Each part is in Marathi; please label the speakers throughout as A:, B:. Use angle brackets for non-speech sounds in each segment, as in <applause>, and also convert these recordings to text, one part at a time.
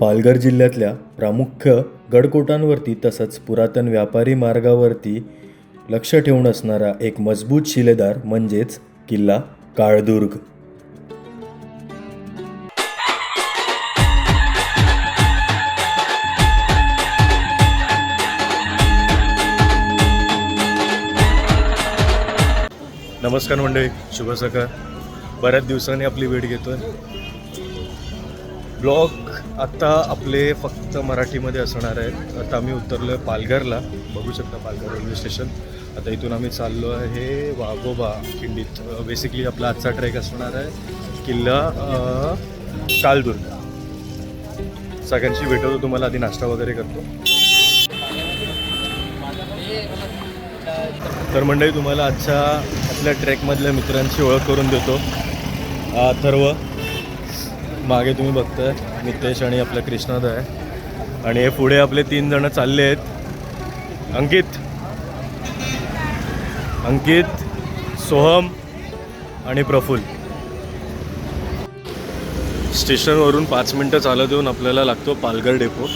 A: पालघर जिल्ह्यातल्या प्रामुख्य गडकोटांवरती तसंच पुरातन व्यापारी मार्गावरती लक्ष ठेवून असणारा एक मजबूत शिलेदार म्हणजेच किल्ला काळदुर्ग. नमस्कार मंडळी शुभ सकाळ. बऱ्याच दिवसांनी आपली भेट घेतोय. ब्लॉग आत्ता आपले फक्त मराठीमध्ये असणार आहेत. आता आम्ही उतरलो आहे पालघरला. बघू शकता पालघर रेल्वे स्टेशन. आता इथून आम्ही चाललो आहे वाघोबा खिंडीत बेसिकली आपला आजचा ट्रेक असणार आहे किल्ला कालदुर्ग. सगळ्यांशी भेटवतो. तुम्हाला आधी नाश्ता वगैरे करतो. तर मंडळी तुम्हाला आजच्या आपल्या ट्रेकमधल्या मित्रांची ओळख करून देतो. अथर्व मागे तुम्ही बघताय नितेश आणि आपला कृष्णाद आहे. आणि हे पुढे आपले तीन जण चालले आहेत. अंकित. अंकित सोहम आणि प्रफुल्ल. स्टेशनवरून पाच मिनटं चालत येऊन आपल्याला लागतो पालघर डेपो.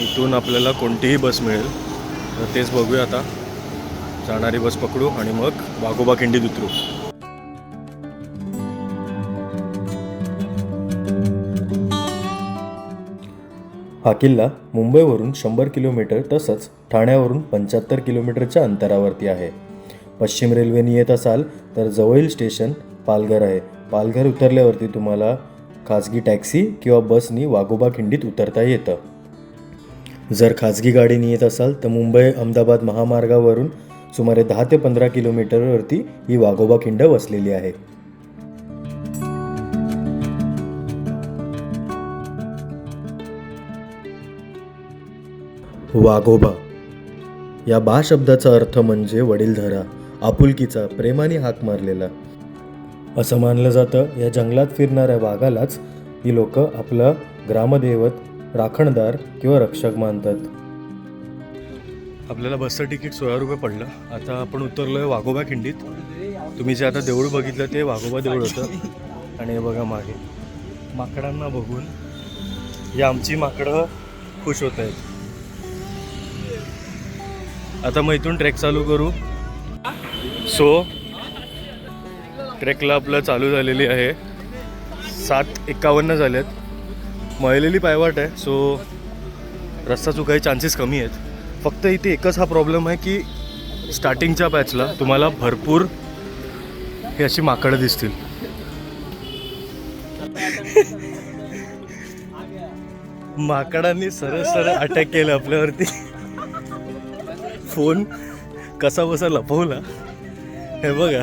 A: इथून आपल्याला कोणतीही बस मिळेल. तर तेच बघूया आता. जाणारी बस पकडू आणि मग वाघोबा खिंडीत उतरू हा किल्ला मुंबईवरून शंभर किलोमीटर तसंच ठाण्यावरून पंच्याहत्तर किलोमीटरच्या अंतरावरती आहे. पश्चिम रेल्वेने येत असाल तर जवळील स्टेशन पालघर आहे. पालघर उतरल्यावरती तुम्हाला खाजगी टॅक्सी किंवा बसनी वाघोबा खिंडीत उतरता येतं. जर खाजगी गाडीने येत असाल तर मुंबई अहमदाबाद महामार्गावरून सुमारे दहा ते पंधरा किलोमीटरवरती ही वाघोबा खिंड वसलेली आहे. वाघोबा या बा शब्दाचा अर्थ म्हणजे वडीलधरा आपुलकीचा प्रेमाने हाक मारलेला. असं मानलं जातं या जंगलात फिरणाऱ्या वाघालाच ही लोक आपलं ग्रामदैवत राखणदार किंवा रक्षक मानतात. आपल्याला बसचं तिकीट सोळा रुपये पडलं. आता आपण उतरलोय वाघोबा खिंडीत. तुम्ही जे आता देऊळ बघितलं ते वाघोबा देऊळ होतं. आणि हे बघा मागे. माकडांना बघून ही आमची माकडं खुश होत आहेत. आता मग इथून ट्रेक चालू करू. सो ट्रेकला आपलं चालू झालेली आहे. सात एक्कावन्न झाल्यात मळलेली पायवाट आहे सो रस्ता चुकायचे चान्सेस कमी आहेत. फक्त इथे एकच हा प्रॉब्लेम आहे की स्टार्टिंगच्या पॅचला तुम्हाला भरपूर हे अशी माकडं दिसतील. माकडांनी सरळ सरळ अटॅक केलं आपल्यावरती. फोन कसा बसा लपवला. हे बघा.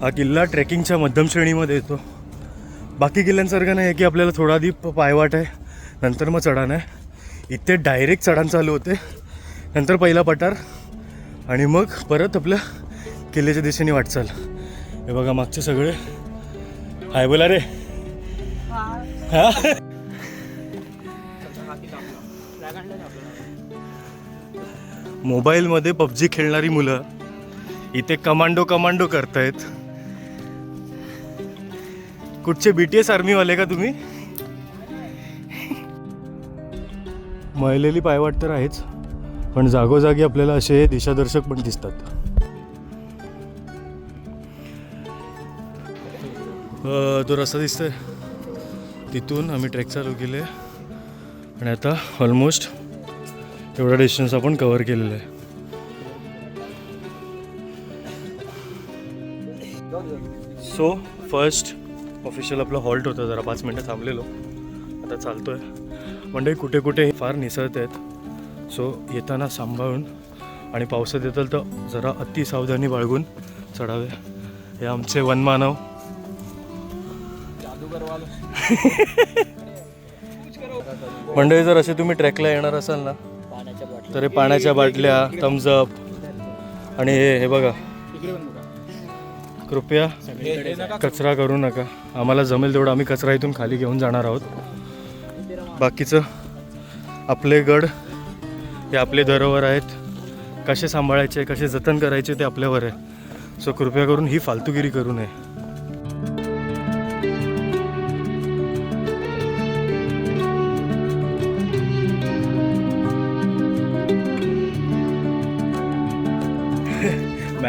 A: हा किल्ला ट्रेकिंगच्या मध्यम श्रेणीमध्ये येतो. बाकी किल्ल्यांसारखं नाही आहे की आपल्याला थोडा आधी पायवाट आहे नंतर मग चढाण आहे. इथे डायरेक्ट चढाण चालू होते. नंतर पहिला पठार आणि मग परत आपल्या किल्ल्याच्या दिशेने वाटचाल. हे बघा मागचे सगळे. हाय बोला रे. हा? मोबाईलमध्ये पबजी खेळणारी मुलं इथे कमांडो कमांडो करतायत. कुठचे बी टी एस आर्मीवाले का तुम्ही? मळलेली पायवाट तर आहेच पण जागोजागी आपल्याला असे दिशादर्शक पण दिसतात. तो रस्ता दिसतोय. तिथून आम्ही ट्रेक चालू केले आणि आता ऑलमोस्ट एवढा डिस्टन्स आपण कवर केलेलं आहे सो फर्स्ट ऑफिशियल आपलं हॉल्ट होतं जरा पाच मिनटं थांबलेलो. आता चालतो आहे म्हणजे कुठे कुठे फार निसळत आहेत. सो येताना सांभाळून आणि पावसात येताल तर जरा अति सावधानी बाळगून चढावे. हे आमचे वनमानव <laughs> म्हणजे जर असे तुम्ही ट्रॅकला येणार असाल ना तर हे पाण्याच्या बाटल्या थम्सअप आणि हे हे बघा. कृपया कचरा करू नका. आम्हाला जमेल तेवढं आम्ही कचरा इथून खाली घेऊन जाणार आहोत. बाकीचं आपले गड हे आपले धरोवर आहेत. कसे सांभाळायचे कसे जतन करायचे ते आपल्यावर आहे. सो कृपया करून ही फालतुगिरी करू नये.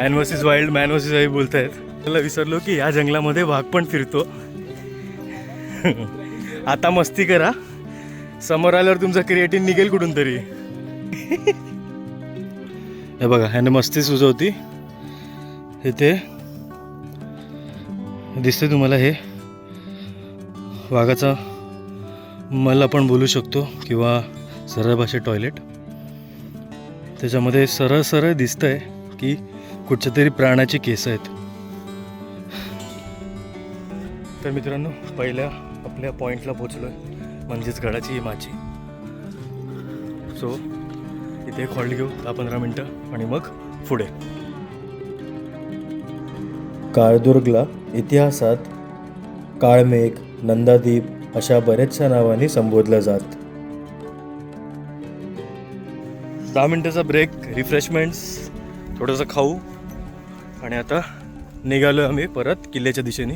A: Man versus wild man versus wild बोलतायत. मला विसरलो की या जंगलामध्ये वाघ पण फिरतो. <laughs> आता मस्ती करा. समोर आल्यावर तुमचा क्रिएटिन निघेल कुठून तरी. हे बघा ह्याने मस्ती सुचवती. इथे दिसते तुम्हाला हे. वाघाचा मल आपण बोलू शकतो किंवा सरळ भाषेत टॉयलेट त्याच्यामध्ये सरळ सरळ दिसतंय की कुठच्या तरी प्राण्याची केस आहेत. तर मित्रांनो पहिल्या आपल्या पॉईंटला पोचलो आहे म्हणजेच गडाची ही माची. सो इथे एक हॉल्ट घेऊ दहा पंधरा मिनटं आणि मग पुढे. काळदुर्गला इतिहासात काळमेघ नंदादीप अशा बऱ्याचशा नावांनी संबोधलं जात. दहा मिनटाचा ब्रेक रिफ्रेशमेंट्स थोडंसं खाऊ आणि आता निघालो आम्ही परत किल्ल्याच्या दिशेने.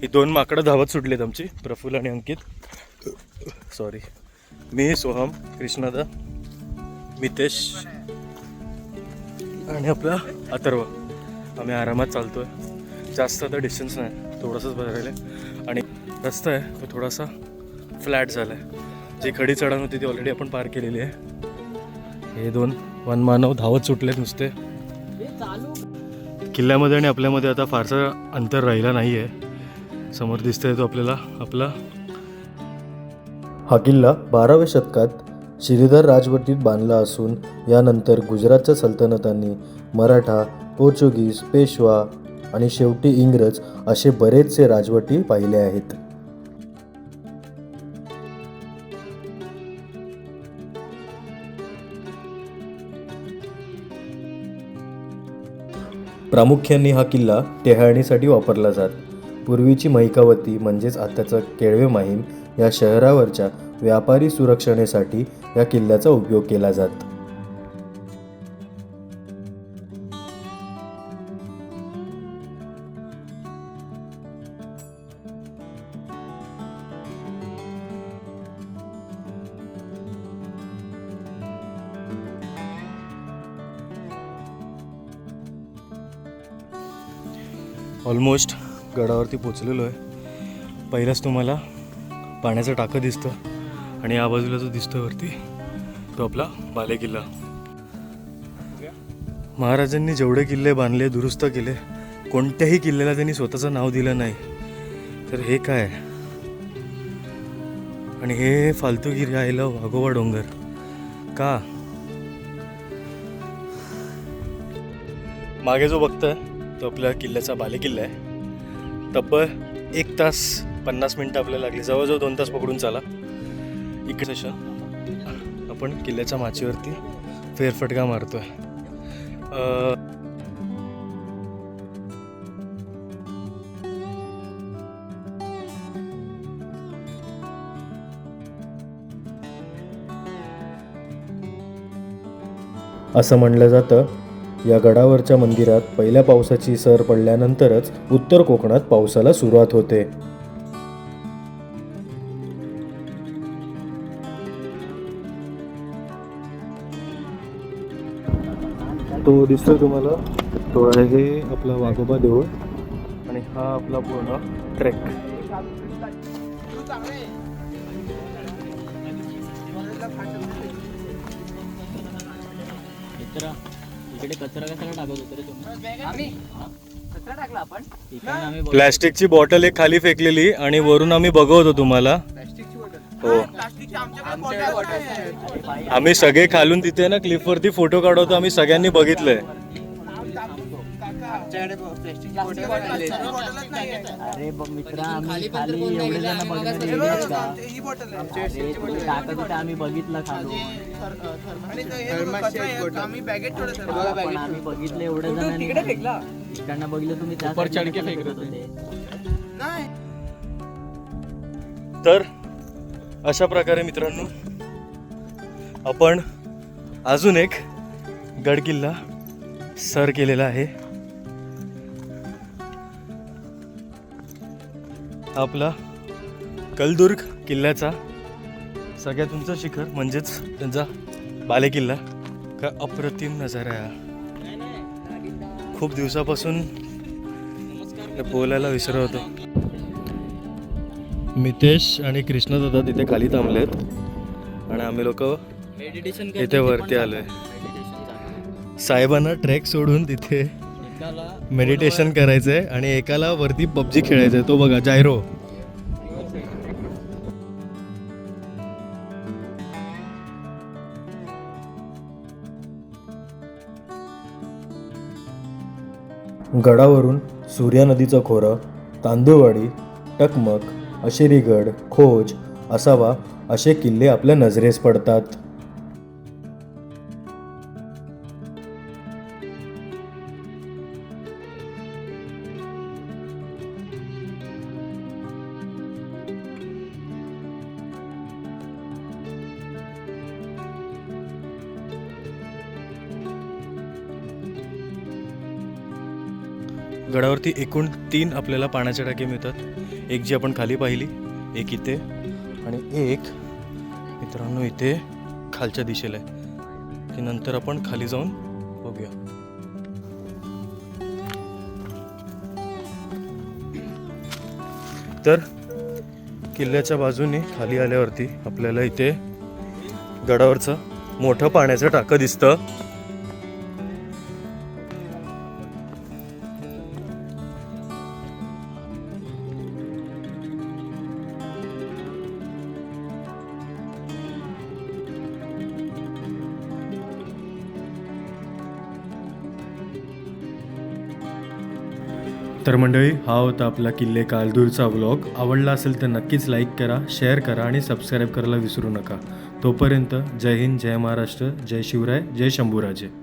A: ही दोन माकडं धावत सुटलीत आमची प्रफुल्ल आणि अंकित. सॉरी मी सोहम कृष्णादा मितेश आणि आपला अथर्व. आम्ही आरामात चालतोय. जास्त आता डिस्टन्स नाही थोडंसंच बदलायला आहे आणि रस्ता आहे तो थोडासा फ्लॅट झाला आहे जी खडी चढण होती ती ऑलरेडी आपण पार केलेली आहे. हे दोन वनमानव धावत सुटलेत नुसते. किल्ल्यामध्ये आणि आपल्यामध्ये आता फारसं अंतर राहिला नाही आहे समोर दिसतोय तो आपल्याला आपला. हा किल्ला बाराव्या शतकात श्रीधर राजवटीत बांधला असून यानंतर गुजरातच्या सल्तनतांनी मराठा पोर्चुगीज पेशवा आणि शेवटी इंग्रज असे बरेचसे राजवटी पाहिले आहेत. प्रामुख्याने हा किल्ला टेहाळणीसाठी वापरला जात. पूर्वीची महिकावती म्हणजेच आताचं केळवे माहीम या शहरावरच्या व्यापारी सुरक्षणेसाठी या किल्ल्याचा उपयोग केला जात. ऑलमोस्ट गडावरती पोचलेलो आहे. पहिलाच तुम्हाला पाण्याचं टाकं दिसतं आणि या बाजूला जो दिसतो वरती तो आपला बालेकिल्ला महाराजांनी जेवढे किल्ले बांधले दुरुस्त केले कोणत्याही किल्ल्याला त्यांनी स्वतःचं नाव दिलं नाही. तर हे काय? आणि हे फालतूगिरी आयला वाघोबा डोंगर. का? मागे जो बघतोय तो आपल्या किल्ल्याचा बालेकिल्ला आहे. तब्बल एक तास पन्नास मिनटं आपल्याला लागली. जवळजवळ दोन तास पकडून चाला. इकडे सेशन आपण किल्ल्याच्या माचीवरती फेरफटका मारतो आहे असं म्हणलं जातं या गडावरच्या मंदिरात पहिल्या पावसाची सर पडल्यानंतरच उत्तर कोकणात पावसाला सुरुवात होते. तो दिसतोय तुम्हाला? तो आहे आपला वाघोबा देऊळ आणि हा आपला पूर्ण ट्रेक
B: मित्रा इकडे कचरा कचरा टाकत होतो रे तुम्ही? आम्ही? कचरा टाकला आपण? आम्ही बघ-
A: प्लॅस्टिकची बॉटल एक खाली फेकलेली आणि वरून आम्ही बघवतो तुम्हाला. हो. आम्ही सगळे खालून तिथे ना क्लिप वरती फोटो काढवतो आम्ही सगळ्यांनी बघितलंय.
B: अरे ब- मित्रा आम्ही खाली एवढे जण बघायला गेलो का अरे तुम्ही टाकत होते आम्ही बघितलं खाली पण आम्ही बघितलं एवढे इकडनं बघितलं तुम्ही त्या side ने कशाला फेकत होते.
A: तर अशा प्रकारे मित्रांनो आपण अजून एक गडकिल्ला सर केलेला आहे. आपला कलदुर्ग किल्ल्याचा सगळ्यात उंच शिखर म्हणजेच त्यांचा बालेकिल्ला का अप्रतिम नजारा आहे. खूप दिवसापासून बोलायला विसरत होतो. मितेश आणि कृष्णदादा तिथे खाली थांबलेत. आणि आम्ही लोक
B: मेडिटेशन
A: इथे वरती आलोय. साहेबांना ट्रेक सोडून तिथे मेडिटेशन करायचंय आणि एकाला वरती पबजी खेळायचंय. तो बघा जायरो गडावरून सूर्या नदीचं खोरं तांदूळवाडी टकमक अशेरीगड खोज असावा असे किल्ले आपल्या नजरेस पडतात. गडावरती एकूण तीन आपल्याला पाण्याच्या टाके मिळतात. एक जी आपण खाली पाहिली एक इथे आणि एक मित्रांनो इथे खालच्या दिशेला आहे. ती नंतर आपण खाली जाऊन बघूया. तर किल्ल्याच्या बाजूने खाली आल्यावरती आपल्याला इथे गडावरचं मोठं पाण्याचं टाकं दिसतं. तर मंडळी हा होता आपला किल्ले कालदूरचा व्लॉग आवडला असेल तर नक्कीच लाईक करा शेअर करा आणि सबस्क्राईब करायला विसरू नका. तोपर्यंत जय हिंद जय महाराष्ट्र जय शिवराय जय शंभूराजे.